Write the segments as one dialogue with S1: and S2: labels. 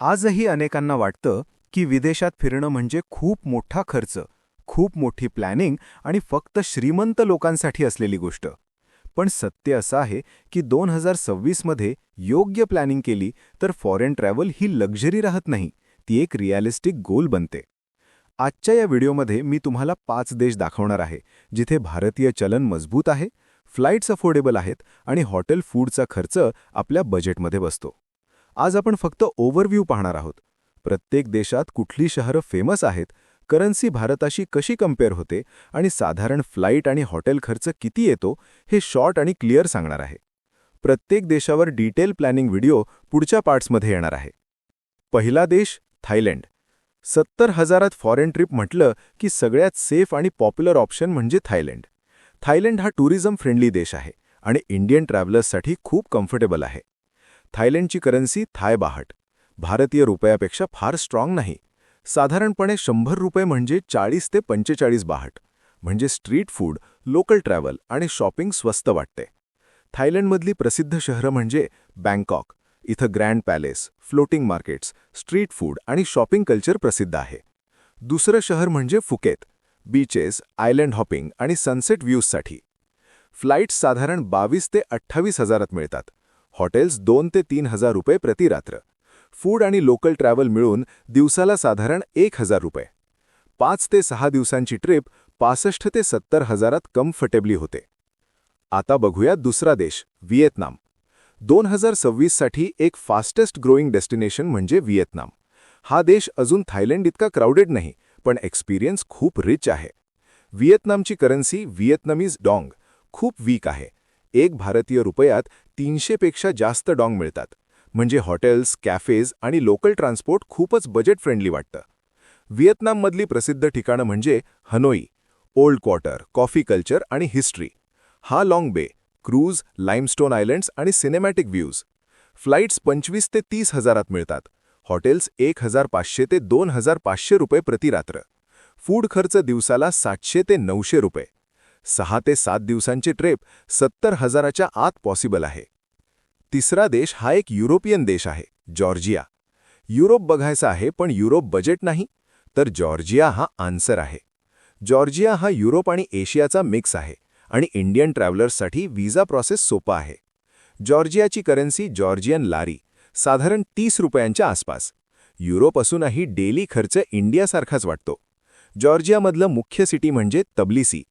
S1: आजही अनेकांना वाटतं की विदेशात फिरणं म्हणजे खूप मोठा खर्च खूप मोठी प्लॅनिंग आणि फक्त श्रीमंत लोकांसाठी असलेली गोष्ट. पण सत्य असं आहे की दोन हजार सव्वीसमध्ये योग्य प्लॅनिंग केली तर फॉरेन ट्रॅव्हल ही लक्झरी राहत नाही ती एक रिअलिस्टिक गोल बनते. आजच्या या व्हिडिओमध्ये मी तुम्हाला पाच देश दाखवणार आहे जिथे भारतीय चलन मजबूत आहे फ्लाईट्स अफोर्डेबल आहेत आणि हॉटेल फूडचा खर्च आपल्या बजेटमध्ये बसतो. आज आपण फक्त ओव्हरव्ह्यू पाहणार आहोत. प्रत्येक देशात कुठली शहरं फेमस आहेत करन्सी भारताशी कशी कंपेअर होते आणि साधारण फ्लाईट आणि हॉटेल खर्च किती येतो हे शॉर्ट आणि क्लिअर सांगणार आहे. प्रत्येक देशावर डिटेल प्लॅनिंग व्हिडिओ पुढच्या पार्ट्समध्ये येणार आहे. पहिला देश थायलंड. सत्तर हजारात फॉरेन ट्रिप म्हटलं की सगळ्यात सेफ आणि पॉप्युलर ऑप्शन म्हणजे थायलंड. थायलंड हा टुरिझम फ्रेंडली देश आहे आणि इंडियन ट्रॅव्हलर्ससाठी खूप कम्फर्टेबल आहे. थायलंडची करन्सी थाय बाहट. भारतीय रुपयापेक्षा फार स्ट्रॉंग नाही. साधारणपणे शंभर रुपये म्हणजे चाळीस ते पंचेचाळीस बाहट. म्हणजे स्ट्रीट फूड लोकल ट्रॅव्हल आणि शॉपिंग स्वस्त वाटते. थायलंडमधली प्रसिद्ध शहरं म्हणजे बँकॉक. इथं grand palace floating markets street food आणि शॉपिंग कल्चर प्रसिद्ध आहे. दुसरं शहर म्हणजे फुकेत. बीचेस आयलंड हॉपिंग आणि सनसेट व्ह्यूजसाठी फ्लाईट्स साधारण बावीस ते अठ्ठावीस हजारात मिळतात. हॉटेल्स दोन ते तीन हजार रुपये प्रतिरात्र फूड आणि लोकल ट्रॅव्हल मिळून दिवसाला साधारण एक हजार रुपये. पाच ते सहा दिवसांची ट्रिप पासष्ट ते सत्तर हजारात कम्फर्टेबली होते. आता बघूया दुसरा देश व्हिएतनाम. दोन हजार सव्वीससाठी एक फास्टेस्ट ग्रोईंग डेस्टिनेशन म्हणजे व्हिएतनाम. हा देश अजून थायलंड इतका क्राऊडेड नाही पण एक्सपिरियन्स खूप रिच आहे. व्हिएतनामची करन्सी व्हिएतनामीज डॉंग खूप वीक आहे. एक भारतीय रुपयात तीनशेपेक्षा जास्त डॉंग मिळतात. म्हणजे हॉटेल्स कॅफेज आणि लोकल ट्रान्सपोर्ट खूपच बजेट फ्रेंडली वाटतं. व्हिएतनाममधली प्रसिद्ध ठिकाणं म्हणजे Hanoi old quarter coffee culture आणि history. Ha Long Bay cruise limestone islands आणि सिनेमॅटिक व्ह्यूज फ्लाईट्स पंचवीस ते तीस हजारात मिळतात. हॉटेल्स एक हजार पाचशे ते दोन हजार पाचशे रुपये प्रतिरात्र फूड खर्च दिवसाला सातशे ते नऊशे रुपये. सहा ते सात दिवसांची ट्रेप सत्तर हजाराच्या आत पॉसिबल आहे. तिसरा देश हा एक युरोपियन देश आहे जॉर्जिया. युरोप बघायचा आहे पण युरोप बजेट नाही तर जॉर्जिया हा आन्सर आहे. जॉर्जिया हा युरोप आणि एशियाचा मिक्स आहे आणि इंडियन ट्रॅव्हलर्ससाठी व्हिजा प्रोसेस सोपा आहे. जॉर्जियाची करन्सी जॉर्जियन लारी साधारण तीस रुपयांच्या आसपास. युरोप असूनही डेली खर्च इंडियासारखाच वाटतो. जॉर्जियामधलं मुख्य सिटी म्हणजे Tbilisi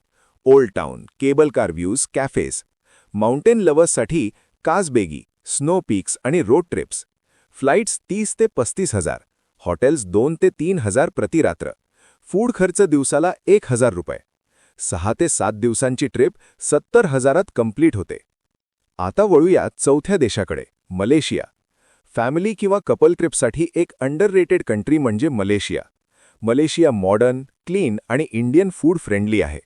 S1: old town cable car views cafes mountain लवर्ससाठी Kazbegi snow peaks आणि रोड ट्रिप्स फ्लाईट्स तीस ते पस्तीस हजार. हॉटेल्स दोन ते तीन हजार प्रतिरात्र फूड खर्च दिवसाला एक हजार रुपये. सहा ते सात दिवसांची ट्रिप सत्तर हजारात कंप्लीट होते. आता वळूया चौथ्या देशाकडे मलेशिया. फॅमिली किंवा कपल ट्रिपसाठी एक अंडररेटेड कंट्री म्हणजे मलेशिया. मलेशिया मॉडर्न क्लीन आणि इंडियन फूड फ्रेंडली आहे.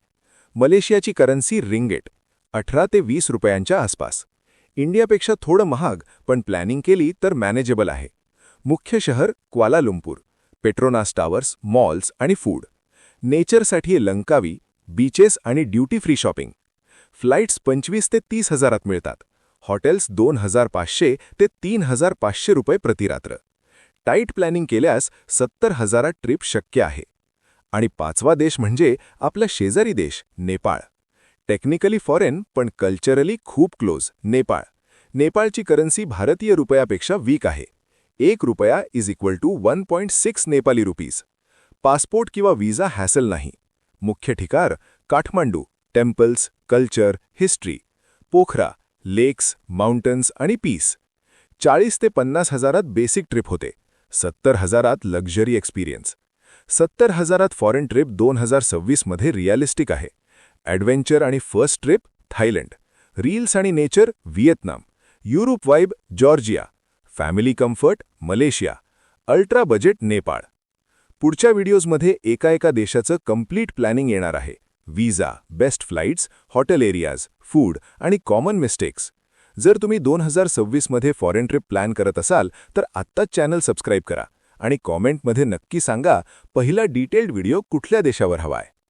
S1: मलेशियाची करन्सी रिंगेट अठरा ते वीस रुपयांच्या आसपास. इंडियापेक्षा थोडं महाग पण प्लॅनिंग केली तर मॅनेजेबल आहे. मुख्य शहर Kuala Lumpur Petronas towers malls आणि फूड. नेचरसाठी लंकावी बीचेस आणि ड्युटी फ्री शॉपिंग फ्लाईट्स पंचवीस ते तीस हजारात मिळतात. हॉटेल्स दोन हजार पाचशे ते तीन हजार पाचशे रुपये प्रतिरात्र टाईट प्लॅनिंग केल्यास सत्तर हजारात ट्रिप शक्य आहे. आणि पाचवा देश म्हणजे आपला शेजारी देश नेपाळ. टेक्निकली फॉरेन पण कल्चरली खूप क्लोज नेपाळ. नेपाळची करन्सी भारतीय रुपयापेक्षा वीक आहे. एक रुपया is equal to one point six Nepali rupees passport किंवा विजा हॅसल नाही. मुख्य ठिकाण Kathmandu. Temples culture history Pokhara lakes mountains आणि पीस चाळीस ते पन्नास हजारात बेसिक ट्रिप होते. सत्तर हजारात लक्झरी एक्सपिरियन्स सत्तर हजारात फॉरेन ट्रिप दोन हजार सव्वीसमध्ये रिअलिस्टिक आहे. ॲडव्हेंचर आणि फर्स्ट ट्रिप थायलंड. रील्स आणि nature Vietnam. Europe vibe Georgia. Family comfort Malaysia. Ultra budget Nepal. पुढच्या व्हिडिओजमध्ये एका एका देशाचं कंप्लीट प्लॅनिंग येणार आहे. Visa best flights hotel areas food आणि कॉमन मिस्टेक्स. जर तुम्ही दोन हजार सव्वीसमध्ये फॉरेन ट्रिप प्लॅन करत असाल तर आत्ताच चॅनल सबस्क्राईब करा. आणि कॉमेंटमध्ये नक्की सांगा पहिला डिटेल्ड व्हिडिओ कुठल्या देशावर हवाय?